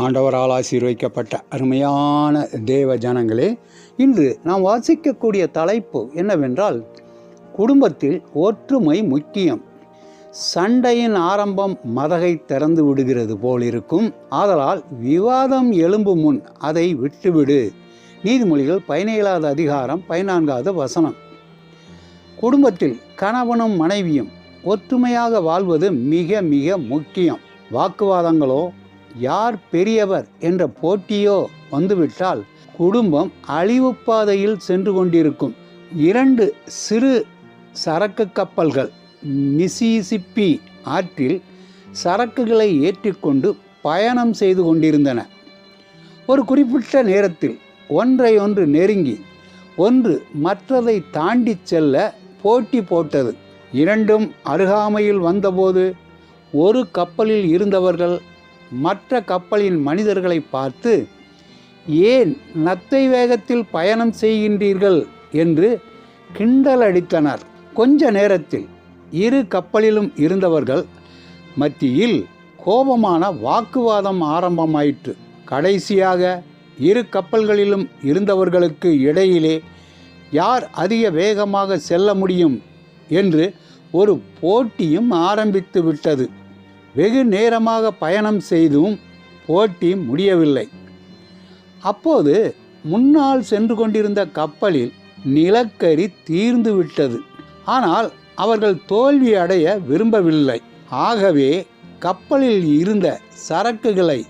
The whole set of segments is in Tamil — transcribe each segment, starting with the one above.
ஆண்டவரால் ஆசீர்வதிக்கப்பட்ட அருமையான தேவ ஜனங்களே இன்று நாம் வாசிக்கக்கூடிய தலைப்பு என்னவென்றால் குடும்பத்தில் ஒற்றுமை முக்கியம். சண்டையின் ஆரம்பம் மதகை திறந்து விடுகிறது போல் இருக்கும். ஆதலால் விவாதம் எழும்பும் முன் அதை விட்டுவிடு. நீதிமொழிகள் பயனியலாத அதிகாரம் பதினான்காவது வசனம். குடும்பத்தில் கணவனும் மனைவியும் ஒற்றுமையாக வாழ்வது மிக மிக முக்கியம். வாக்குவாதங்களோ யார் பெரியவர் என்ற போட்டியோ வந்துவிட்டால் குடும்பம் அழிவு பாதையில் சென்று கொண்டிருக்கும். இரண்டு சிறு சரக்கு கப்பல்கள் மிசிசிப்பி ஆற்றில் சரக்குகளை ஏற்றிக்கொண்டு பயணம் செய்து கொண்டிருந்தன. ஒரு குறிப்பிட்ட நேரத்தில் ஒன்றை ஒன்று நெருங்கி ஒன்று மற்றதை தாண்டி செல்ல போட்டி போட்டது. இரண்டும் அருகாமையில் வந்தபோது ஒரு கப்பலில் இருந்தவர்கள் மற்ற கப்பலின் மனிதர்களை பார்த்து ஏன் நத்தை வேகத்தில் பயணம் செய்கின்றீர்கள்? என்று கிண்டல் அடித்தனர் கொஞ்ச நேரத்தில் இரு கப்பலிலும் இருந்தவர்கள் மத்தியில் கோபமான வாக்குவாதம் ஆரம்பமாயிற்று. கடைசியாக இரு கப்பல்களிலும் இருந்தவர்களுக்கு இடையிலே யார் அதிக வேகமாக செல்ல முடியும் என்று ஒரு போட்டியும் ஆரம்பித்து விட்டது வெகு நேரமாக பயணம் செய்தும் போட்டி முடியவில்லை. அப்போது முன்னால் சென்று கொண்டிருந்த கப்பலில் நிலக்கரி தீர்ந்து விட்டது. ஆனால் அவர்கள் தோல்வி அடைய விரும்பவில்லை. ஆகவே கப்பலில் இருந்த சரக்குகளை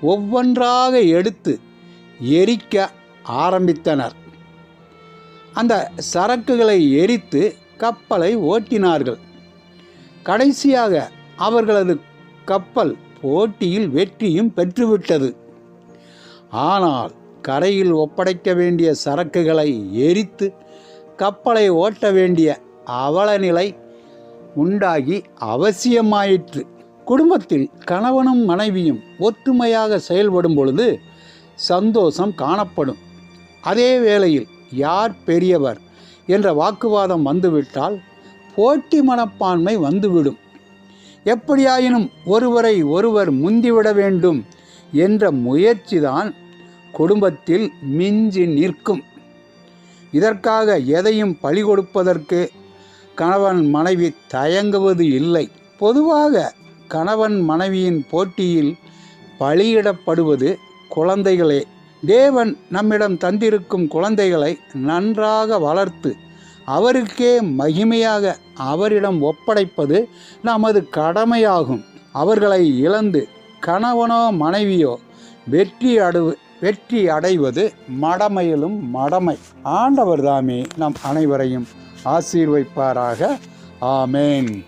ஒவ்வொன்றாக எடுத்து எரிக்க ஆரம்பித்தனர். அந்த சரக்குகளை எரித்து கப்பலை ஓட்டினார்கள். கடைசியாக அவர்களது கப்பல் போட்டியில் வெற்றியும் பெற்றுவிட்டது. ஆனால் கரையில் ஒப்படைக்க வேண்டிய சரக்குகளை எரித்து கப்பலை ஓட்ட வேண்டிய அவலநிலை உண்டாகி அவசியமாயிற்று. குடும்பத்தில் கணவனும் மனைவியும் ஒற்றுமையாக செயல்படும் பொழுது சந்தோஷம் காணப்படும். அதே வேளையில் யார் பெரியவர் என்ற வாக்குவாதம் வந்துவிட்டால் போட்டி மனப்பான்மை வந்துவிடும். எப்படியாயினும் ஒருவரை ஒருவர் முந்திவிட வேண்டும் என்ற முயற்சிதான் குடும்பத்தில் மிஞ்சி நிற்கும். இதற்காக எதையும் பழி கொடுப்பதற்கு கணவன் மனைவி தயங்குவது இல்லை. பொதுவாக கணவன் மனைவியின் போட்டியில் பலியிடப்படுவது குழந்தைகளே. தேவன் நம்மிடம் தந்திருக்கும் குழந்தைகளை நன்றாக வளர்த்து அவருக்கே மகிமையாக அவரிடம் ஒப்படைப்பது நமது கடமையாகும். அவர்களை இழந்து கணவனோ மனைவியோ வெற்றி அடு வெற்றி அடைவது மடமையிலும் மடமை. ஆண்டவர் தாமே நம் அனைவரையும் ஆசீர்வைப்பாராக. ஆமேன்.